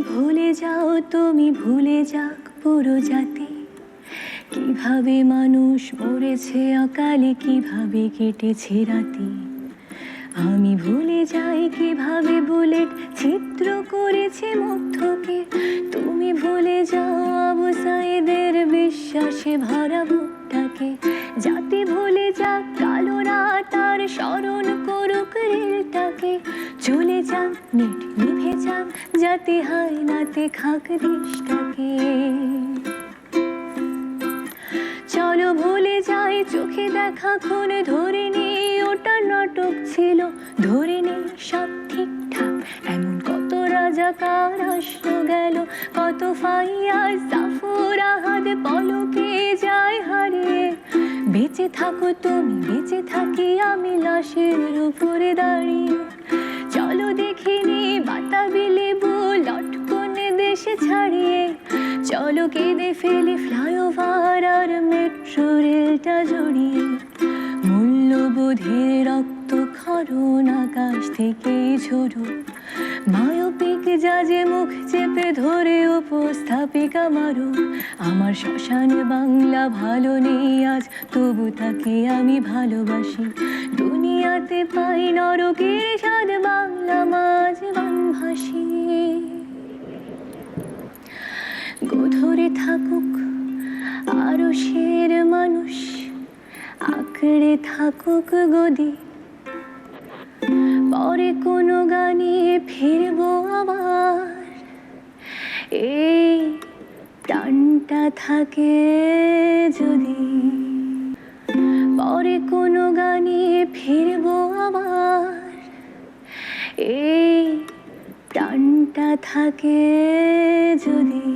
ভুলে যাও, তুমি ভুলে যাক পুরো জাতি। কীভাবে মানুষ মরেছে অকালে, কীভাবে কেটেছে রাতি। আমি ভুলে যাই, কীভাবে বুলেট ছিদ্র করেছে মধ্যকে। তুমি ভুলে যাও, আবু বিশ্বাসে ভরা বুকটাকে। জাতি ভুলে যাক কালো রাত আর স্মরণ করুক রেলটাকে। চলে যাক নেট নিভে যাক জাতি হায় নাতে খাক দেশটাকে। চলো ভুলে যাই, চোখে দেখা খুন ধরে নি ওটা নাটক ছিল, ধরে নি সব ঠিকঠাক। এমন কত রাজাকার আসলো গেল, কত ফাইয়ার জাফর আহাদ পলকে যায় হারিয়ে বেঁচে থাকো তুমি, বেঁচে থাকি আমি লাশের উপরে দাঁড়িয়ে। চলো দেখিনি বাতাবি লেবু লটকনে দেশে ছাড়িয়ে চলো কেঁদে ফেলে ফ্লাইওভার আর মেট্রো রেলটা জড়িয়ে। মূল্যবোধের রক্ত খরণ আকাশ থেকে ঝরো মায়োপিক জাজে মুখ চেপে ধরে উপস্থাপিকা মারো। আমার শ্মশান বাংলা ভালো নেই আজ, তবু তাকে আমি ভালোবাসি। দুনিয়াতে পাই নরকের স্বাদ বাংলা গোধরে থাকুক আরও শের মানুষ আঁকড়ে থাকুক গদি। পরে কোনো গানে ফিরবো আবার, এই প্রাণটা থাকে যদি। পরে কোনো গানে ফিরবো আবার, এই প্রাণটা থাকে যদি।